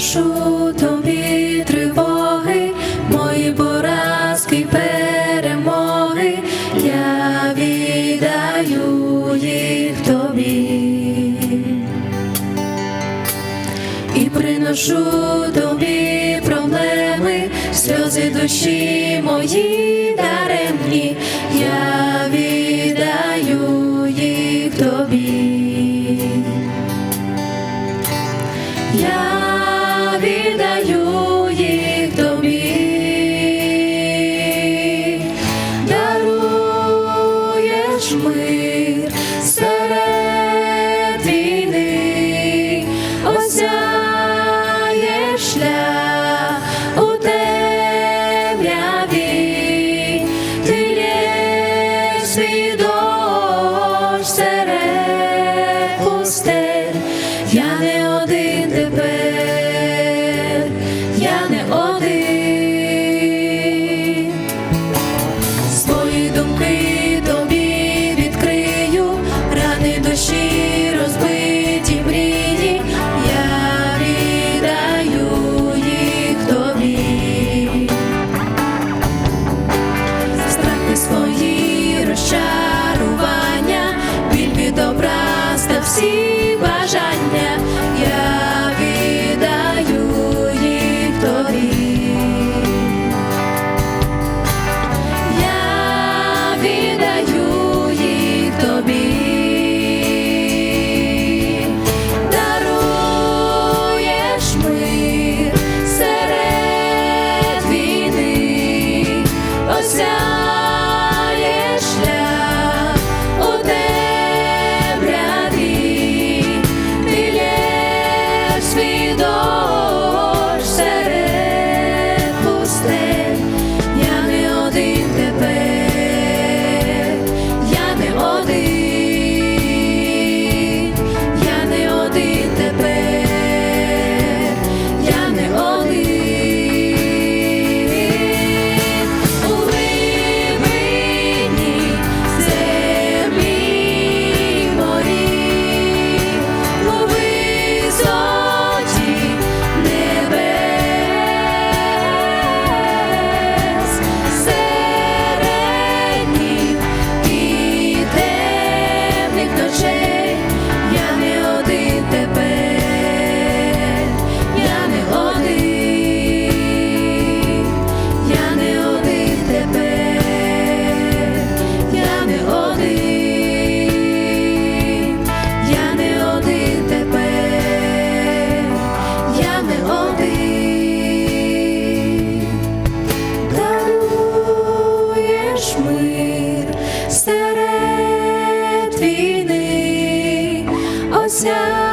Ношу тобі віддаю їх тобі і приношу тобі проблеми, сльози душі мої даремні. Я я не один тепер, я не один. на всі бажання. Я наш мир серед війни. Ося